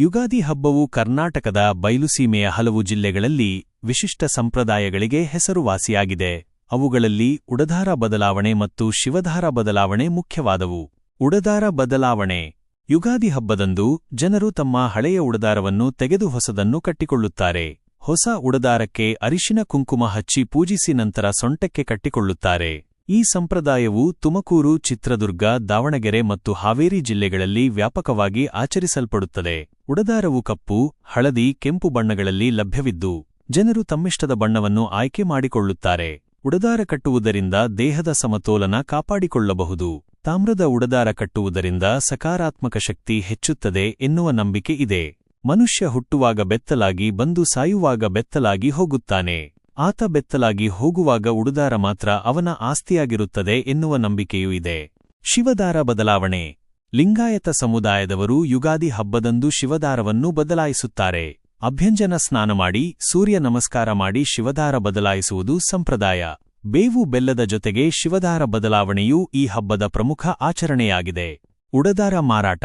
ಯುಗಾದಿ ಹಬ್ಬವು ಕರ್ನಾಟಕದ ಬಯಲುಸೀಮೆಯ ಹಲವು ಜಿಲ್ಲೆಗಳಲ್ಲಿ ವಿಶಿಷ್ಟ ಸಂಪ್ರದಾಯಗಳಿಗೆ ಹೆಸರುವಾಸಿಯಾಗಿದೆ. ಅವುಗಳಲ್ಲಿ ಉಡಧಾರ ಬದಲಾವಣೆ ಮತ್ತು ಶಿವಧಾರ ಬದಲಾವಣೆ ಮುಖ್ಯವಾದವು. ಉಡದಾರ ಬದಲಾವಣೆ. ಯುಗಾದಿ ಹಬ್ಬದಂದು ಜನರು ತಮ್ಮ ಹಳೆಯ ಉಡದಾರವನ್ನು ತೆಗೆದು ಹೊಸದನ್ನು ಕಟ್ಟಿಕೊಳ್ಳುತ್ತಾರೆ. ಹೊಸ ಉಡದಾರಕ್ಕೆ ಅರಿಶಿನ ಕುಂಕುಮ ಹಚ್ಚಿ ಪೂಜಿಸಿ ನಂತರ ಸೊಂಟಕ್ಕೆ ಕಟ್ಟಿಕೊಳ್ಳುತ್ತಾರೆ. ಈ ಸಂಪ್ರದಾಯವು ತುಮಕೂರು, ಚಿತ್ರದುರ್ಗ, ದಾವಣಗೆರೆ ಮತ್ತು ಹಾವೇರಿ ಜಿಲ್ಲೆಗಳಲ್ಲಿ ವ್ಯಾಪಕವಾಗಿ ಆಚರಿಸಲ್ಪಡುತ್ತದೆ. ಉಡದಾರವು ಕಪ್ಪು, ಹಳದಿ, ಕೆಂಪು ಬಣ್ಣಗಳಲ್ಲಿ ಲಭ್ಯವಿದ್ದು, ಜನರು ತಮ್ಮಿಷ್ಟದ ಬಣ್ಣವನ್ನು ಆಯ್ಕೆ ಮಾಡಿಕೊಳ್ಳುತ್ತಾರೆ. ಉಡದಾರ ಕಟ್ಟುವುದರಿಂದ ದೇಹದ ಸಮತೋಲನ ಕಾಪಾಡಿಕೊಳ್ಳಬಹುದು. ತಾಮ್ರದ ಉಡದಾರ ಕಟ್ಟುವುದರಿಂದ ಸಕಾರಾತ್ಮಕ ಶಕ್ತಿ ಹೆಚ್ಚುತ್ತದೆ ಎನ್ನುವ ನಂಬಿಕೆ ಇದೆ. ಮನುಷ್ಯ ಹುಟ್ಟುವಾಗ ಬೆತ್ತಲಾಗಿ ಬಂದು ಸಾಯುವಾಗ ಬೆತ್ತಲಾಗಿ ಹೋಗುತ್ತಾನೆ. ಆತ ಬೆತ್ತಲಾಗಿ ಹೋಗುವಾಗ ಉಡುದಾರ ಮಾತ್ರ ಅವನ ಆಸ್ತಿಯಾಗಿರುತ್ತದೆ ಎನ್ನುವ ನಂಬಿಕೆಯೂ ಇದೆ. ಶಿವದಾರ ಬದಲಾವಣೆ. ಲಿಂಗಾಯತ ಸಮುದಾಯದವರು ಯುಗಾದಿ ಹಬ್ಬದಂದು ಶಿವದಾರವನ್ನು ಬದಲಾಯಿಸುತ್ತಾರೆ. ಅಭ್ಯಂಜನ ಸ್ನಾನ ಮಾಡಿ, ಸೂರ್ಯ ನಮಸ್ಕಾರ ಮಾಡಿ ಶಿವದಾರ ಬದಲಾಯಿಸುವುದು ಸಂಪ್ರದಾಯ. ಬೇವು ಬೆಲ್ಲದ ಜೊತೆಗೆ ಶಿವದಾರ ಬದಲಾವಣೆಯೂ ಈ ಹಬ್ಬದ ಪ್ರಮುಖ ಆಚರಣೆಯಾಗಿದೆ. ಉಡದಾರ ಮಾರಾಟ.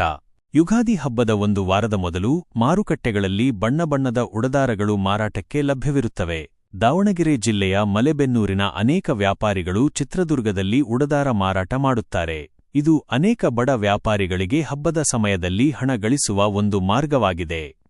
ಯುಗಾದಿ ಹಬ್ಬದ ಒಂದು ವಾರದ ಮೊದಲು ಮಾರುಕಟ್ಟೆಗಳಲ್ಲಿ ಬಣ್ಣ ಬಣ್ಣದ ಉಡದಾರಗಳು ಮಾರಾಟಕ್ಕೆ ಲಭ್ಯವಿರುತ್ತವೆ. ದಾವಣಗೆರೆ ಜಿಲ್ಲೆಯ ಮಲೆಬೆನ್ನೂರಿನ ಅನೇಕ ವ್ಯಾಪಾರಿಗಳು ಚಿತ್ರದುರ್ಗದಲ್ಲಿ ಉಡದಾರ ಮಾರಾಟ ಮಾಡುತ್ತಾರೆ. ಇದು ಅನೇಕ ಬಡ ವ್ಯಾಪಾರಿಗಳಿಗೆ ಹಬ್ಬದ ಸಮಯದಲ್ಲಿ ಹಣ ಗಳಿಸುವ ಒಂದು ಮಾರ್ಗವಾಗಿದೆ.